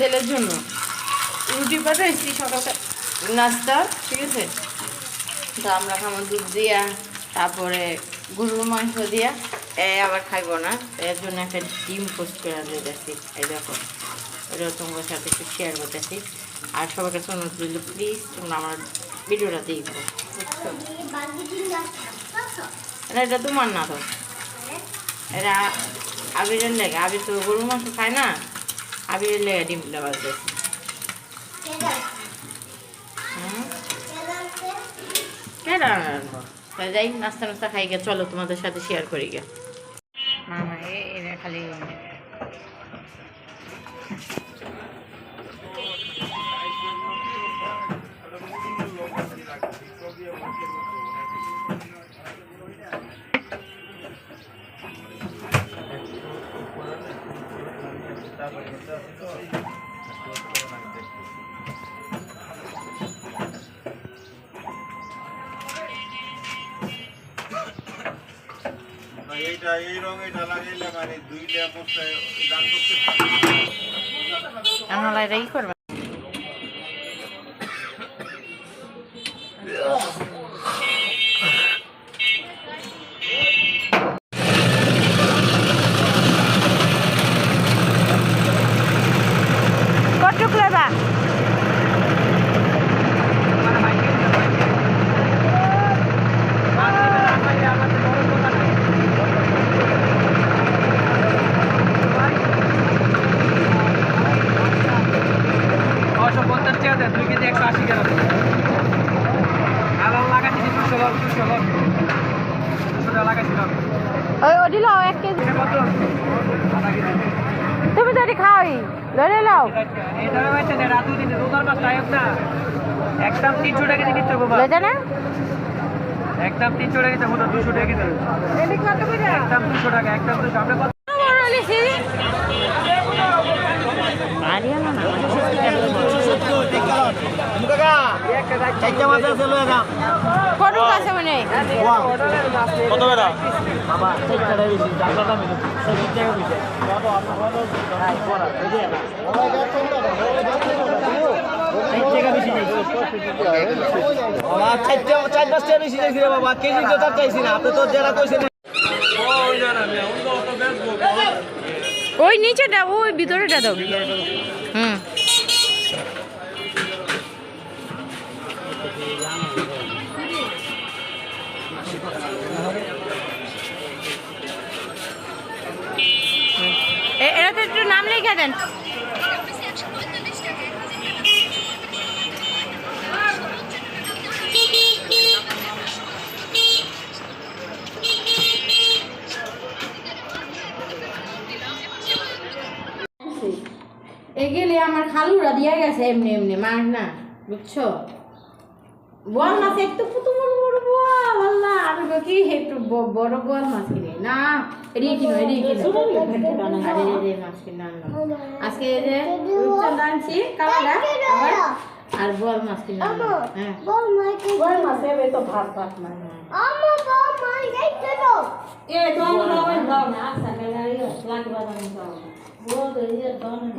ছেলের জন্য। রুটি পাঠাইছি, সকালটা নাস্তা, ঠিক আছে? তো আমরা খাব দুধ দিয়া, তারপরে গরুর মাংস দিয়া। এ আবার খাইবো না, এর জন্য একটা ডিম পোস্ট করে দিতেছি, এই দেখো। এটা তোমার সাথে একটু শেয়ার করতেছি। আর সবার কাছে অনুরোধ রইল প্লিজ তোমরা আমার ভিডিওটা দেখব বুঝছ এটা তোমার না তো? এটা আবিরের লেগে, আবির তো গরুর মাংস খায় না? ডিমটা বাজতেছে হুম কেন তা যাই নাস্তা নাস্তা খাই গে চলো তোমাদের সাথে শেয়ার করি গে এইটা এই রঙে এটা লাগাইলে মানে দুইটা লেমসটায় দাগ করতে করবে? টাকা লাগাইছিলাম। ওই ওটি লাও এক কেজি। তুমি তো খাওয়াই দামে পাইছে না একদম তিনশো টাকা দিয়ে নিচ্ছে বাবা। না? একদম তিনশো টাকা দিতে হতো দুশো টাকা দিতে একদম দুশো টাকা একদম দুশো। আমরা কত বাবা কেজি তো তার চাইছি না আপনি ওই নিচেটা ওই ভিতরেটা দাও। হুম। লিখে দেন। এগুলি আমার খালুরা দিয়ে গেছে এমনি এমনি মার না, বুঝছ? বল মাছ একটু পুতু বড় বড় বল আল্লাহ আমি কি, একটু বড় বল মাছ কিনে না এদিকে কিনো এদিকে কিনো। আরে রে রে মাছ কিনে আজকে এই যে রূপচাঁদ আনছি কালাডা আর বল মাছ কিনে আনলাম হ্যাঁ।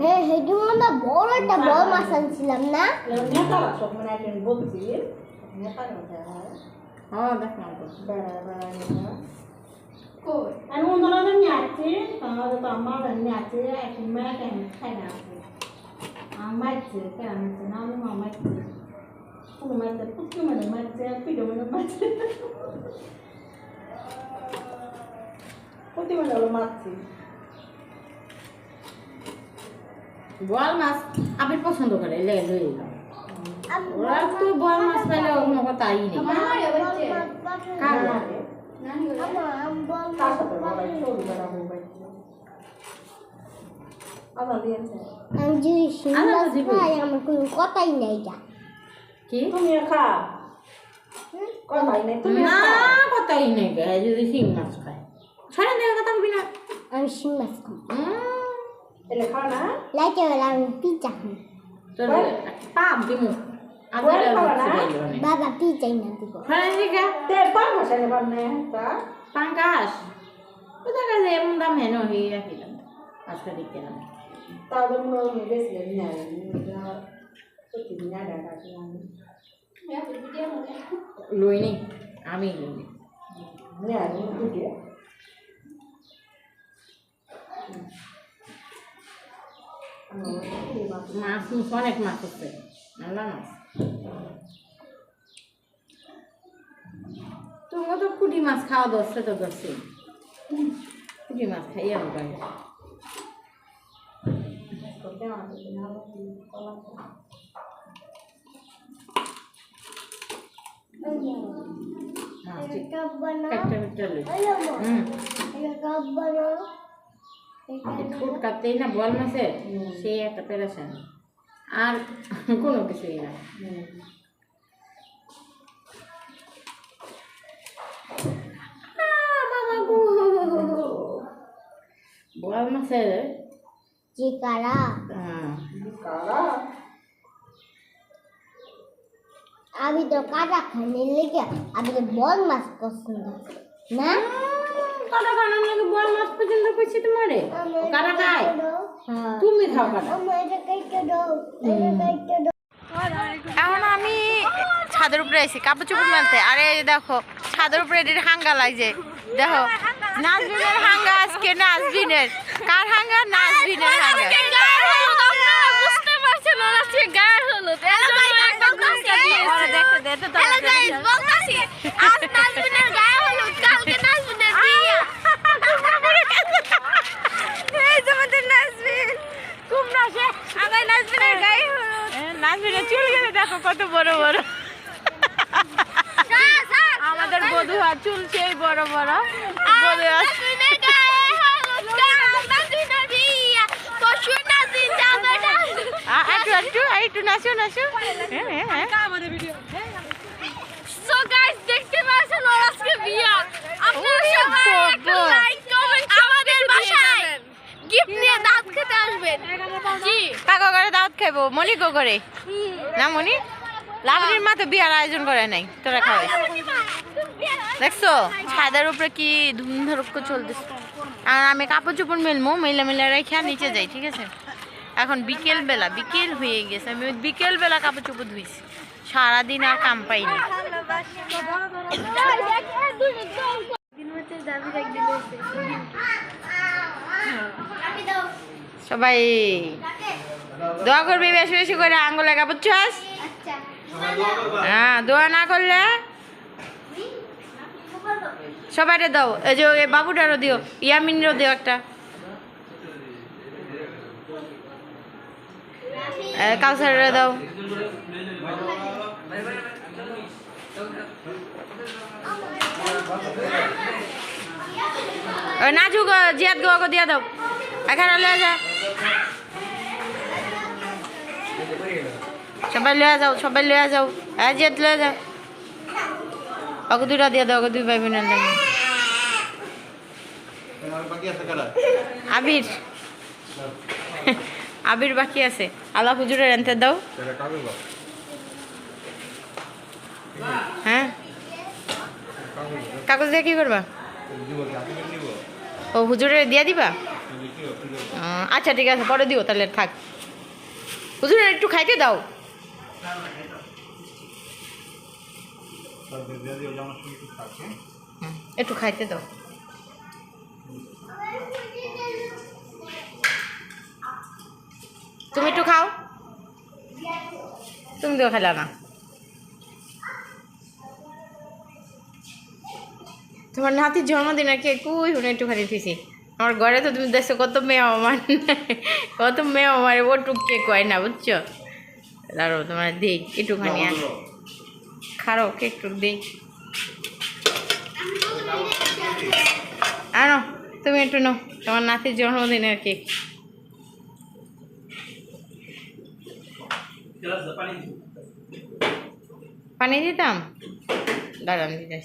হ্যাঁ হেঁটু মধ্যে বড় একটা বড় মাছ আনছিলাম না? ও দেখলাম তো বল মাছ আপনি পছন্দ করে লে লই এলাম। ওরা তো বল মাছ পাইলে অন্য কথা আই নেই কার আমি। খাই আমার কোনো কথাই নেই যা কি তুমি খা কথাই নেই তুমি না যদি শিং মাছ খায় সাড়ে দেড় কথা বলবি না আমি শিং মাছ খাই লাইটে বেলা আমি পিজা খাই পাপ দিমু না? বাবা পিজাই না দিব খায় দিকা তে পার ভাষা নেবার নে তা পাঙ্কাশ কোথা কাছে এমন দাম হেন হয়ে রাখিলাম আজকে দিকে না তাহলে মনে হয় বেশি নেয় সত্যি নেয় ডাটা লইনি আমি লইনি নেয় দুটো মাছ মাছ অনেক মাছ হচ্ছে আল্লাহ মাছ তোমার তো কুটি মাছ খাওয়া দশটা তো দশে কুটি মাছ খাইয়া বানাও। ফুট কাটতেই না বল সেই একটা পেরেশান। আর কোনো কিছুই না। বল মাছের চিকারা হ্যাঁ, কারা আমি তো কাটা খানি লেগে আমি তো বল মাছ পছন্দ না? কাটা খানোর লাগে বল মাছ পর্যন্ত কইছি তোমারে। ও কাটা খায়? হ্যাঁ। তুমি খাও কাটা। এখন আমি ছাদের উপরে আইছি কাপড় চোপড় মেলতে আরে দেখো ছাদের উপরে এটির হাঙ্গা লাগছে। দেখো নাজবিনের হাঙ্গা আজকে নাজবিনের কার হাঙ্গা? নাজবিনের হাঙ্গা। দেখতে পারছেন আজ নাজবিনের গায়ে হলো নাজবিনের চুল গেলে দেখো কত বড় বড় আমাদের বধুয়া চুল সেই বড় বড় বধুয়া আ- একটু একটু একটু নাচো। নাচো হ্যাঁ হ্যাঁ হ্যাঁ। সো গাইস দেখতে পাচ্ছেন ওর আজকে বিয়া। আপনারা সবাই একটা লাইক কমেন্ট আমাদের বাসায় গিফট নিয়ে দাঁত খেতে আসবেন। জি। কাকা করে মনি গো করে না মনি? লাভরির মা তো বিয়ার আয়োজন করে নাই। তোরা খাওয়াই দেখছ? ছাদের উপরে কি ধুমধরক্ষ চলতেছে। আর আমি কাপড় চোপড় মেলমো মেলা মেলা রেখে নিচে যাই ঠিক আছে? এখন বিকেল বেলা বিকেল হয়ে গেছে। আমি ওই বিকেল বেলা কাপড় চোপড় ধুইছি। সারাদিন আর কাম পাইনি সবাই দোয়া করবি বেশি বেশি করে আঙ্গুলে কাপড় চাস। হ্যাঁ দোয়া না করলে সবাইরে দাও। এই যে বাবুটারও দিও, ইয়ামিনরও দিও একটা। এ, কাউসারেরও দাও ওই নাচু গো জিয়াত দিয়া দাও এখানে লয়ে যা সবাই লয়ে যাও সবাই লয়ে যাও হ্যাঁ জিয়াত লয়ে যাও ওকে দুটা দিয়ে দাও ওকে দুই ভাই বোনের লাগে আবির আবির বাকি আছে। আল্লাহ হুজুরের এনতে দাও। হ্যাঁ? কাগজ দিয়ে কি করবা? ও হুজুরের দিয়ে দিবা? আচ্ছা ঠিক আছে পরে দিও তাহলে থাক। হুজুরের একটু খাইতে দাও। একটু খাইতে দাও। তুমি একটু খাও। তুমি তো খেলা না। তোমার নাতির জন্মদিন আর কে কুই হুনে একটুখানি থিসি আমার ঘরে তো তুমি দেখছ কত মেয়ে আমার কত মেয়ে আমার ও টুককে কয় না, বুঝছ? দাঁড়ো তোমার দিই একটুখানি খারো, কেক টুক দিই। আনো, তুমি একটু নাও। তোমার নাতির জন্মদিনের কেক। পানি দিতাম? দাঁড়ান দিতে